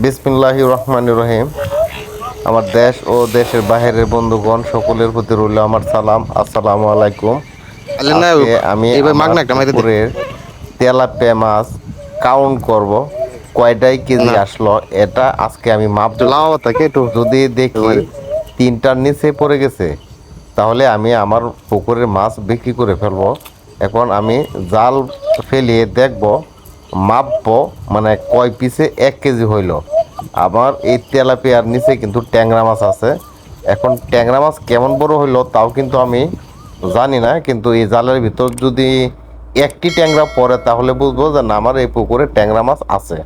বিসমিল্লাহ রহমান রহিম। আমার দেশ ও দেশের বাইরের বন্ধুগণ সকলের প্রতি রইল আমার সালাম। আসসালামু আলাইকুম। আমি তেলাপিয়া মাছ কাউন্ট করব। কয়টাই কেজি আসলো? এটা আজকে আমি মাপ থাকে একটু? যদি দেখি তিনটার নিচে পড়ে গেছে তাহলে আমি আমার পুকুরের মাছ বিক্রি করে ফেলব। এখন আমি জাল ফেলিয়ে দেখব মাপবো মানে কয় পিসে এক কেজি হইল। আমার এই তেলাপিয়ার নিচে কিন্তু ট্যাংরা মাছ আছে। এখন ট্যাংরা মাছ কেমন বড় হইল তাও কিন্তু আমি জানি না, কিন্তু এই জালের ভিতর যদি একটি ট্যাংরা পড়ে তাহলে বুঝব যে না, আমার এই পুকুরে ট্যাংরা মাছ আছে।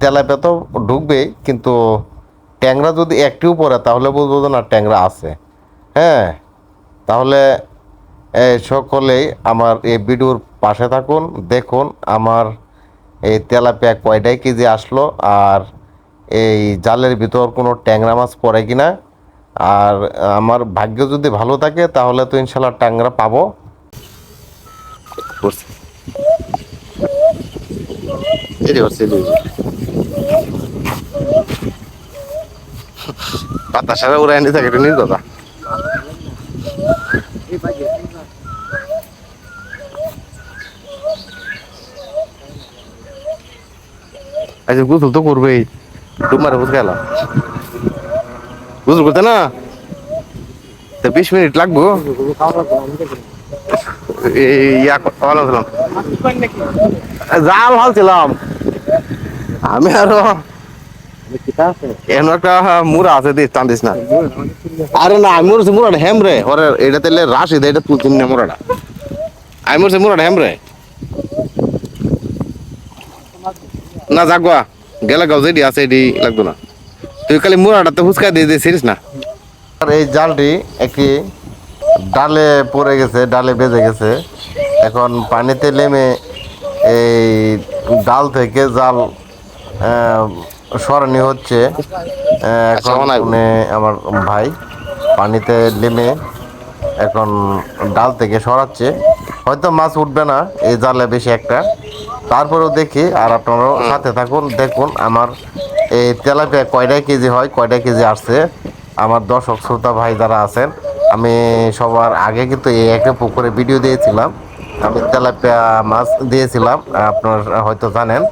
তেলাপিয়া তো ঢুকবেই, কিন্তু ট্যাংরা যদি একটিও পড়ে তাহলে বুঝব যে না, ট্যাংরা আছে। হ্যাঁ তাহলে সকলেই আমার এই ভিডিওর পাশে থাকুন, দেখুন, আমার এই তেলাপিয়া কয়টাই কেজি আসলো? আর এই জালের ভিতর কোনো ট্যাংরা মাছ পড়ে কি না আর আমার ভাগ্য যদি ভালো থাকে, তাহলে তো ইনশাল্লাহ ট্যাংরা পাবো। বাতাসারা উড়াই নিয়ে থাকে, এটা দাদা আচ্ছা গুসল তো করবেই। তোমার হুস গেল গুসল করতে না? তো বিশ মিনিট লাগবো? জাল ভালো ছিলাম আমি আরও এমন একটা মুড়া আছে দিস টান দিস না। আরে না, আমি মরছি মুড়াটা হেম রে। ওরে, এটা তেলে রাশি দে, এটা তুলছিম না মুড়াটা। আমি মরছি মুড়াটা হেম রে। না যাগুয়া গেলে গাও যেটি আছে এটি লাগতো না। তুই খালি মুড়াটা তো হুসকা দিয়ে দিয়েছিস না? আর এই জালটি একটি ডালে পড়ে গেছে ডালে বেজে গেছে। এখন পানিতে নেমে এই ডাল থেকে জাল সরানি হচ্ছে। আচ্ছা, এখন আমার ভাই পানিতে নেমে এখন ডাল থেকে সরাচ্ছে। হয়তো মাছ উঠবে না এই জালে বেশি একটা। তারপরেও দেখি আর আপনারাও সাথে থাকুন দেখুন আমার এই তেলাপিয়া কয়টা কেজি হয় কয়টা কেজি আসছে। আমার দর্শক শ্রোতা ভাই যারা আছেন আমি সবার আগে কিন্তু এই একটা পুকুরে ভিডিও দিয়েছিলাম। আমি তেলাপিয়া মাছ দিয়েছিলাম আপনার হয়তো জানেন।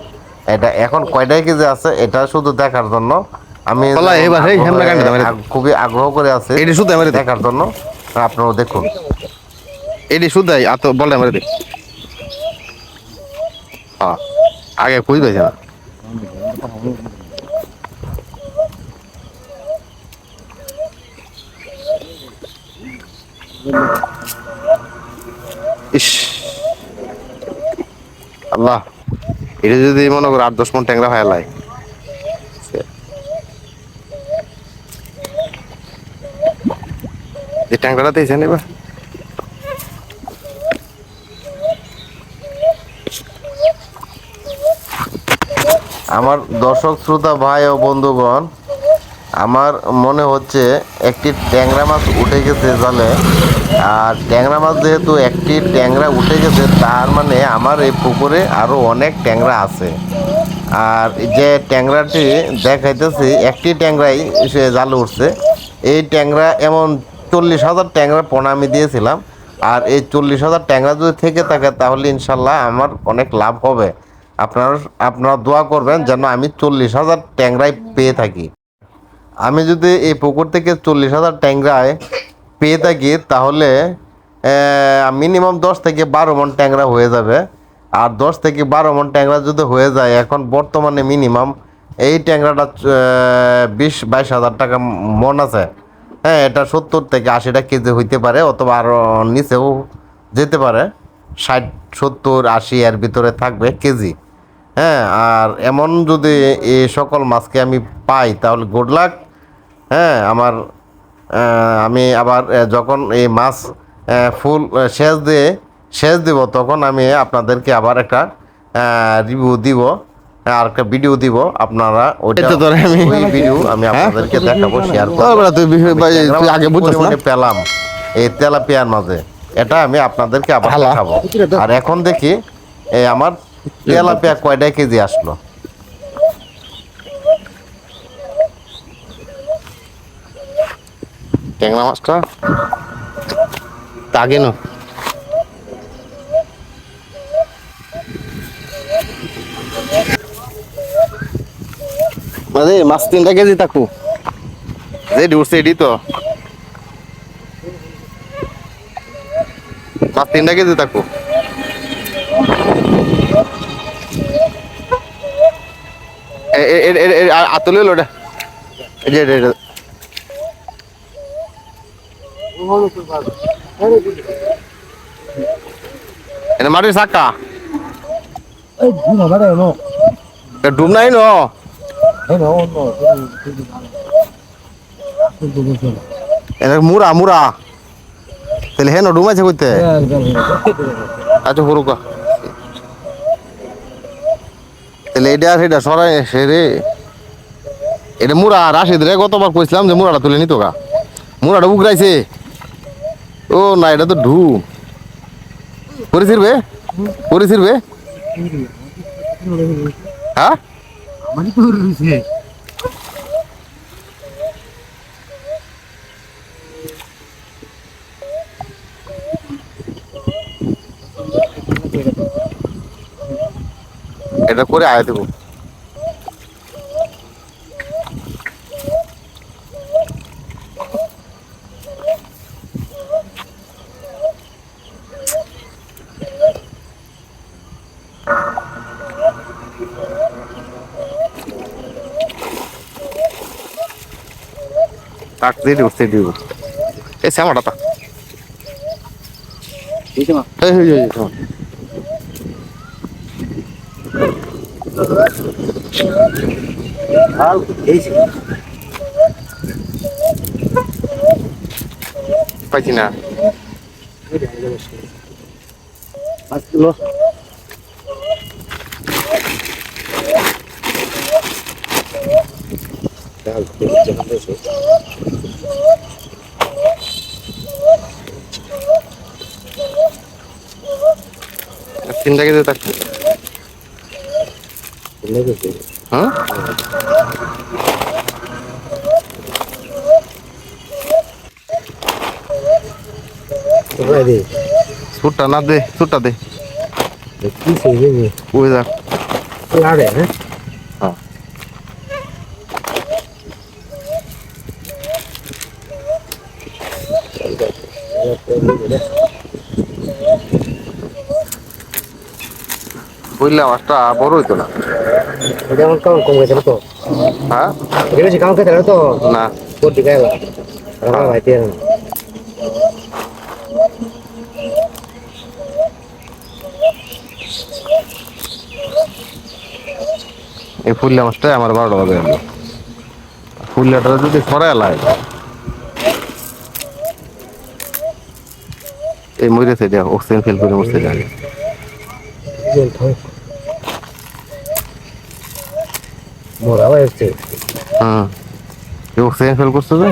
এটা এখন কয়টা কেজি আছে এটা শুধু দেখার জন্য। আমি খুবই আগ্রহ করে আছে এটি শুধু আমার দেখার জন্য। আপনারাও দেখুন। এটি শুধাই আর তো বলে আমার হ্যাঁ আগে না? ইস। আল্লাহ, এটা যদি মনে করো আট, দশ মন ট্যাংরা হয়ে লাই। এই ট্যাংরাটা দিয়েছেন এবার? আমার দর্শক, শ্রোতা, ভাই ও বন্ধুগণ, আমার মনে হচ্ছে একটি ট্যাংরা মাছ উঠে গেছে জালে। আর ট্যাংরা মাছ যেহেতু একটি ট্যাংরা উঠে গেছে, তার মানে আমার এই পুকুরে আরও অনেক ট্যাংরা আছে। আর যে ট্যাংরাটি দেখাইতেছি, একটি ট্যাংরাই সে জালে উঠছে। এই ট্যাংরা এমন চল্লিশ হাজার ট্যাংরা পোনা আমি দিয়েছিলাম। আর এই চল্লিশ হাজার ট্যাংরা যদি থেকে থাকে, তাহলে ইনশাল্লাহ আমার অনেক লাভ হবে। আপনারা আপনারা দোয়া করবেন যেন আমি চল্লিশ হাজার ট্যাংরাই পেয়ে থাকি। আমি যদি এই পুকুর থেকে চল্লিশ হাজার ট্যাংরায় পেয়ে থাকি, তাহলে মিনিমাম দশ থেকে বারো মন ট্যাংরা হয়ে যাবে। আর দশ থেকে বারো মন ট্যাংরা যদি হয়ে যায়, এখন বর্তমানে মিনিমাম এই ট্যাংরাটা বিশ, বাইশ হাজার টাকা মন আছে। হ্যাঁ এটা সত্তর থেকে আশিটা কেজি হইতে পারে, অথবা আরও নিচেও যেতে পারে। ষাট, সত্তর, আশি এর ভিতরে থাকবে কেজি। হ্যাঁ আর এমন যদি এ সকল মাছকে আমি পাই তাহলে গুড লাক হ্যাঁ আমার আমি আবার যখন এই মাছ ফুল সেচ দিয়ে সেচ দিব তখন আমি আপনাদেরকে আবার একটা রিভিউ দিব আর একটা ভিডিও দিব। আপনারা ওইটা আমি- ভিডিও আমি আপনাদেরকে দেখাবো শেয়ার করব। আগে না? পেলাম এই তেলাপিয়ার মাঝে এটা আমি আপনাদেরকে আবার। দেখাবো। আর এখন দেখি এই আমার Dia pia kwa dai kezi aslo. Tengah mas kau. Tagi nu. Masih mas tin dai kezi taku. Zai dulu sih di to. Mas tin dai kezi taku. এই না মানে নো এটা ডুব নাই ন? মুরা মুরা তাহলে হেন ডুব আছে কইতে আচ্ছা হরুকা তাহলে এটা আর এটা সরাই সে রে। এটা মুরা রাশিদ রে, গতবার কইছিলাম যে মুরাটা তুলে নিত গা। মুরাটা উগরাইছে। ও না, এটা তো ঢু। করে ছিড়বে? করে ছিড়বে? হ্যাঁ? এটা করে আয় দেবো তাক দিয়ে দিব দিয়ে দিব এই শ্যামাটা এই এই, এই, আর এই পাইছি না। আসলো তিনটা কেজি হ্যাঁ? সুটটা না দে সুটটা দে। ওই দেখ লাড়ে হ্যাঁ? হ্যাঁ। বুঝলাম মাছটা বড় হইতো না। এটা আমার কাম কম গেছে তো হ্যাঁ? এটা বেশি কাম খেতে তো না। কোট দিকে এলা আমার ভাই দিয়ে এই ফুল্লা মাছটা আমার গেল ফুল্লাটা যদি সরাই লাগে এই মরেছে দেখ অক্সিজেন ফেল করে মরছে জানি। মোরা হয়েছে। হুম এই অক্সিজেন ফেল করছে যে?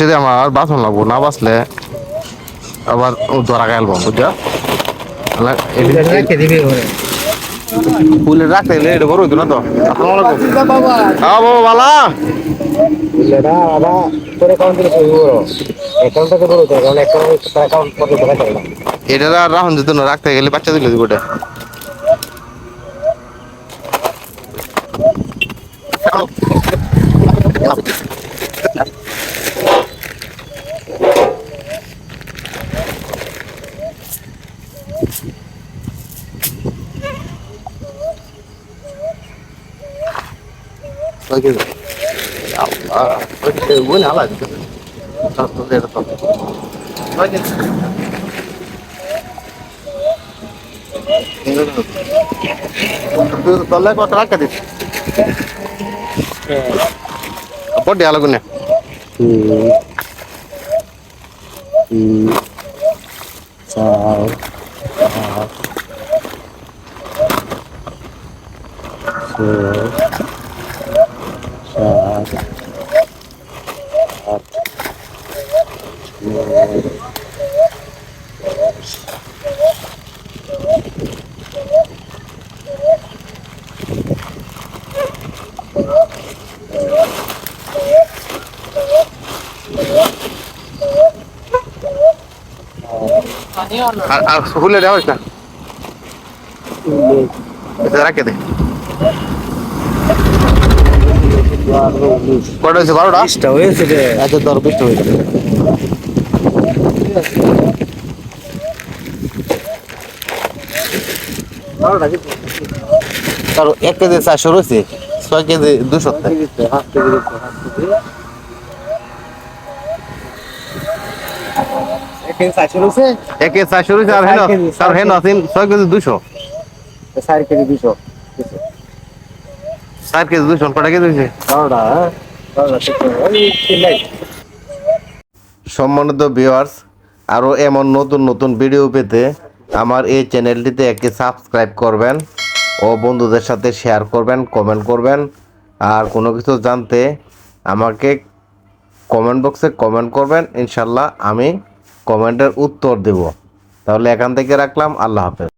দিয়ে আমার বাঁচন লাগবো না বাঁচলে আবার ধরা গেল বুঝা ফুলে রাখতে গেলে এটা বড় হইতো না তো। আসসালামু আলাইকুম। হ্যাঁ বাবা বালা। এটা আদা তোর অ্যাকাউন্ট থেকে বড় অ্যাকাউন্ট থেকে বড় তো কারণ অ্যাকাউন্ট তার অ্যাকাউন্ট করতে দেখা যায় না। এটা আর রাখুন যেত না রাখতে গেলে বাচ্চা দিল গোটা geliyor. Ya Allah. Bu ne lan? Tatlı yere tatlı. Hadi. తొల్లే పోతారా కదా అప్పుడు ఎలాగున్నాయి Al, al Julio le ahorita. Este কটা হয়েছে? বারোটা? হয়েছে রে। আচ্ছা দর বিশটা হয়েছে। এক কেজি চারশো রয়েছে ছয় কেজি দুশো। এক কেজি চারশো রয়েছে? আর হেন চার হেন আছেন ছয় কেজি দুশো। চার কেজি দুশো। চার কেজি দুশো কটা কেজি হয়েছে বারোটা হ্যাঁ? লাইন। সম্মানিত ভিউয়ার্স আরও এমন নতুন নতুন ভিডিও পেতে আমার এই চ্যানেলটিতে একটি সাবস্ক্রাইব করবেন ও বন্ধুদের সাথে শেয়ার করবেন কমেন্ট করবেন। আর কোনো কিছু জানতে আমাকে কমেন্ট বক্সে কমেন্ট করবেন ইনশাল্লাহ আমি কমেন্টের উত্তর দেব। তাহলে এখান থেকে রাখলাম আল্লাহ হাফেজ।